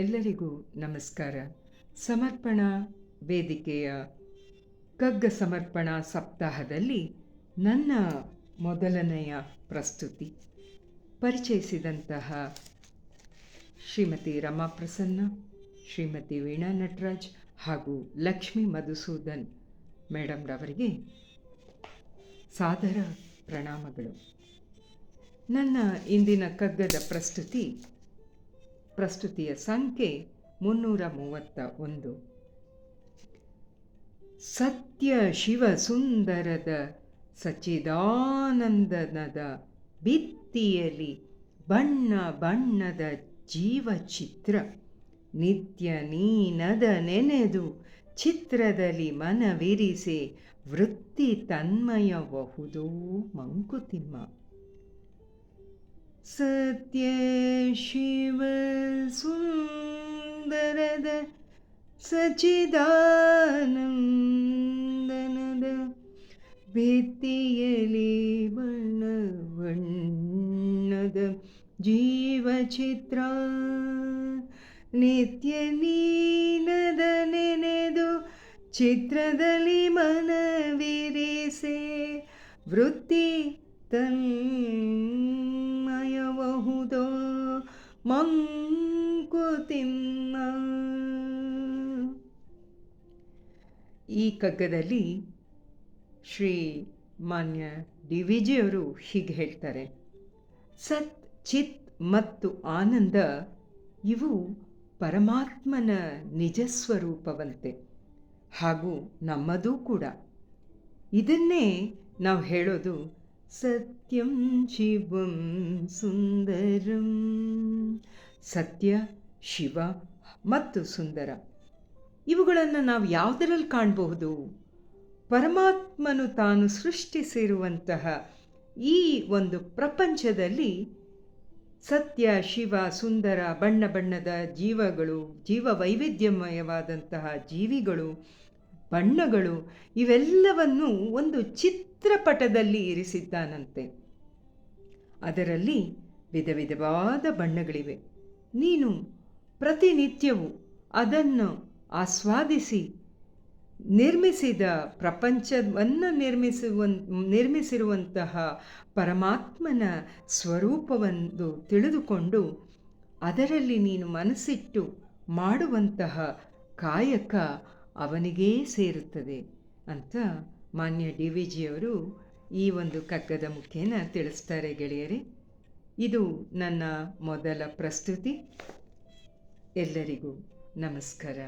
ಎಲ್ಲರಿಗೂ ನಮಸ್ಕಾರ. ಸಮರ್ಪಣಾ ವೇದಿಕೆಯ ಕಗ್ಗ ಸಮರ್ಪಣಾ ಸಪ್ತಾಹದಲ್ಲಿ ನನ್ನ ಮೊದಲನೆಯ ಪ್ರಸ್ತುತಿ. ಪರಿಚಯಿಸಿದಂತಹ ಶ್ರೀಮತಿ ರಮಾ ಪ್ರಸನ್ನ, ಶ್ರೀಮತಿ ವೀಣಾ ನಟರಾಜ್ ಹಾಗೂ ಲಕ್ಷ್ಮೀ ಮಧುಸೂದನ್ ಮೇಡಮ್ರವರಿಗೆ ಸಾದರ ಪ್ರಣಾಮಗಳು. ನನ್ನ ಇಂದಿನ ಕಗ್ಗದ ಪ್ರಸ್ತುತಿ ಪ್ರಸ್ತುತಿಯ ಸಂಖ್ಯೆ ಮುನ್ನೂರ ಮೂವತ್ತ ಒಂದು. ಸತ್ಯ ಶಿವ ಸುಂದರದ ಸಚ್ಚಿದಾನಂದನದ ಭಿತ್ತಿಯಲ್ಲಿ ಬಣ್ಣ ಬಣ್ಣದ ಜೀವಚಿತ್ರ. ನಿತ್ಯ ನೀನದ ನೆನೆದು ಚಿತ್ರದಲ್ಲಿ ಮನವಿರಿಸಿ ವೃತ್ತಿ ತನ್ಮಯಬಹುದು ಮಂಕುತಿಮ್ಮ. ಸತ್ಯ ಶಿವ ಸುಂದರದ ಸಚಿದಾನಂದನದ ಭಿತ್ತಿಯಲಿ ಬಣ್ಣ ಬಣ್ಣದ ಜೀವಚಿತ್ರ ನಿತ್ಯ ನೀನದ ನೆನೆದು ಚಿತ್ರದಲ್ಲಿ ಮನವಿರಿಸೆ ವೃತ್ತಿ ತನ್ಮಯಬಹುದೋ ಮಂಕುತಿಮ್ಮ ಈ ಕಗ್ಗದಲ್ಲಿ ಶ್ರೀ ಮಾನ್ಯ ಡಿ ವಿ ಹೀಗೆ ಹೇಳ್ತಾರೆ. ಸತ್, ಚಿತ್ ಮತ್ತು ಆನಂದ ಇವು ಪರಮಾತ್ಮನ ನಿಜ ಸ್ವರೂಪವಂತೆ. ಹಾಗೂ ನಮ್ಮದೂ ಕೂಡ. ಇದನ್ನೇ ನಾವು ಹೇಳೋದು ಸತ್ಯಂ ಶಿವಂ ಸುಂದರಂ ಸತ್ಯ ಶಿವ ಮತ್ತು ಸುಂದರ ಇವುಗಳನ್ನು ನಾವು ಯಾವುದರಲ್ಲಿ ಕಾಣಬಹುದು ಪರಮಾತ್ಮನು ತಾನು ಸೃಷ್ಟಿಸಿರುವಂತಹ ಈ ಒಂದು ಪ್ರಪಂಚದಲ್ಲಿ ಸತ್ಯ, ಶಿವ, ಸುಂದರ, ಬಣ್ಣ ಬಣ್ಣದ ಜೀವಗಳು ಜೀವ ವೈವಿಧ್ಯಮಯವಾದಂತಹ ಜೀವಿಗಳು, ಬಣ್ಣಗಳು ಇವೆಲ್ಲವನ್ನು ಒಂದು ಚಿತ್ರಪಟದಲ್ಲಿ ಇರಿಸಿದ್ದಾನಂತೆ. ಅದರಲ್ಲಿ ವಿಧ ವಿಧವಾದ ಬಣ್ಣಗಳಿವೆ. ನೀನು ಪ್ರತಿನಿತ್ಯವೂ ಅದನ್ನು ಆಸ್ವಾದಿಸಿ, ನಿರ್ಮಿಸಿದ ಪ್ರಪಂಚವನ್ನು ನಿರ್ಮಿಸುವ, ನಿರ್ಮಿಸಿರುವಂತಹ ಪರಮಾತ್ಮನ ಸ್ವರೂಪವನ್ನು ತಿಳಿದುಕೊಂಡು ಅದರಲ್ಲಿ ನೀನು ಮನಸ್ಸಿಟ್ಟು ಮಾಡುವಂತಹ ಕಾಯಕ ಅವನಿಗೇ ಸೇರುತ್ತದೆ ಅಂತ ಮಾನ್ಯ ಡಿ ವಿ ಜಿಯವರು ಈ ಒಂದು ಕಗ್ಗದ ಮುಖೇನ ತಿಳಿಸ್ತಾರೆ ಗೆಳೆಯರೇ. ಇದು ನನ್ನ ಮೊದಲ ಪ್ರಸ್ತುತಿ. ಎಲ್ಲರಿಗೂ ನಮಸ್ಕಾರ.